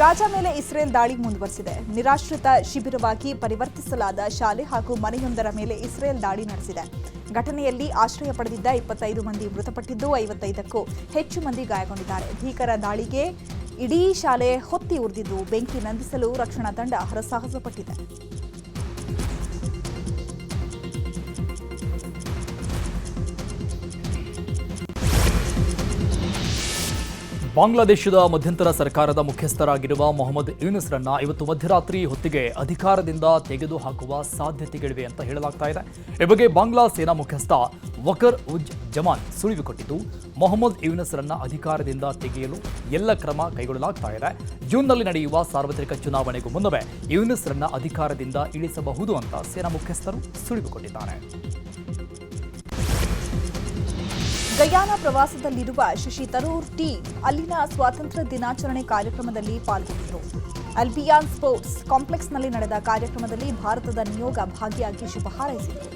ಗಾಜಾ ಮೇಲೆ ಇಸ್ರೇಲ್ ದಾಳಿ ಮುಂದುವರೆಸಿದೆ. ನಿರಾಶ್ರಿತ ಶಿಬಿರವಾಗಿ ಪರಿವರ್ತಿಸಲಾದ ಶಾಲೆ ಹಾಗೂ ಮನೆಯೊಂದರ ಮೇಲೆ ಇಸ್ರೇಲ್ ದಾಳಿ ನಡೆಸಿದೆ. ಘಟನೆಯಲ್ಲಿ ಆಶ್ರಯ ಪಡೆದಿದ್ದ ಇಪ್ಪತ್ತೈದು ಮಂದಿ ಮೃತಪಟ್ಟಿದ್ದು ಐವತ್ತೈದಕ್ಕೂ ಹೆಚ್ಚು ಮಂದಿ ಗಾಯಗೊಂಡಿದ್ದಾರೆ. ಭೀಕರ ದಾಳಿಗೆ ಇಡೀ ಶಾಲೆ ಹೊತ್ತಿ ಉರಿದಿದ್ದು, ಬೆಂಕಿ ನಂದಿಸಲು ರಕ್ಷಣಾ ತಂಡ ಹರಸಾಹಸ ಪಟ್ಟಿದೆ ಬಾಂಗ್ಲಾದೇಶದ ಮಧ್ಯಂತರ ಸರ್ಕಾರದ ಮುಖ್ಯಸ್ಥರಾಗಿರುವ ಮೊಹಮ್ಮದ್ ಯೂನಿಸ್ರನ್ನ ಇವತ್ತು ಮಧ್ಯರಾತ್ರಿ ಹೊತ್ತಿಗೆ ಅಧಿಕಾರದಿಂದ ತೆಗೆದುಹಾಕುವ ಸಾಧ್ಯತೆಗಳಿವೆ ಅಂತ ಹೇಳಲಾಗ್ತಾ ಇದೆ. ಈ ಬಗ್ಗೆ ಬಾಂಗ್ಲಾ ಸೇನಾ ಮುಖ್ಯಸ್ಥ ವಕರ್ ಉಜ್ ಜಮಾನ್ ಸುಳಿವು ಕೊಟ್ಟಿದ್ದು, ಮೊಹಮ್ಮದ್ ಯೂನಿಸ್ರನ್ನ ಅಧಿಕಾರದಿಂದ ತೆಗೆಯಲು ಎಲ್ಲ ಕ್ರಮ ಕೈಗೊಳ್ಳಲಾಗ್ತಾ ಇದೆ. ಜೂನ್ನಲ್ಲಿ ನಡೆಯುವ ಸಾರ್ವತ್ರಿಕ ಚುನಾವಣೆಗೂ ಮುನ್ನವೇ ಯೂನಿಸ್ರನ್ನ ಅಧಿಕಾರದಿಂದ ಇಳಿಸಬಹುದು ಅಂತ ಸೇನಾ ಮುಖ್ಯಸ್ಥರು ಸುಳಿವು ಕೊಟ್ಟಿದ್ದಾರೆ. ಗಯಾನ ಪ್ರವಾಸದಲ್ಲಿರುವ ಶಶಿ ತರೂರ್ ಟೀಮ್ ಅಲ್ಲಿನ ಸ್ವಾತಂತ್ರ್ಯ ದಿನಾಚರಣೆ ಕಾರ್ಯಕ್ರಮದಲ್ಲಿ ಪಾಲ್ಗೊಂಡರು ಅಲ್ಬಿಯಾನ್ ಸ್ಪೋರ್ಟ್ಸ್ ಕಾಂಪ್ಲೆಕ್ಸ್ನಲ್ಲಿ ನಡೆದ ಕಾರ್ಯಕ್ರಮದಲ್ಲಿ ಭಾರತದ ನಿಯೋಗ ಭಾಗಿಯಾಗಿ ಶುಭ ಹಾರೈಸಿದರು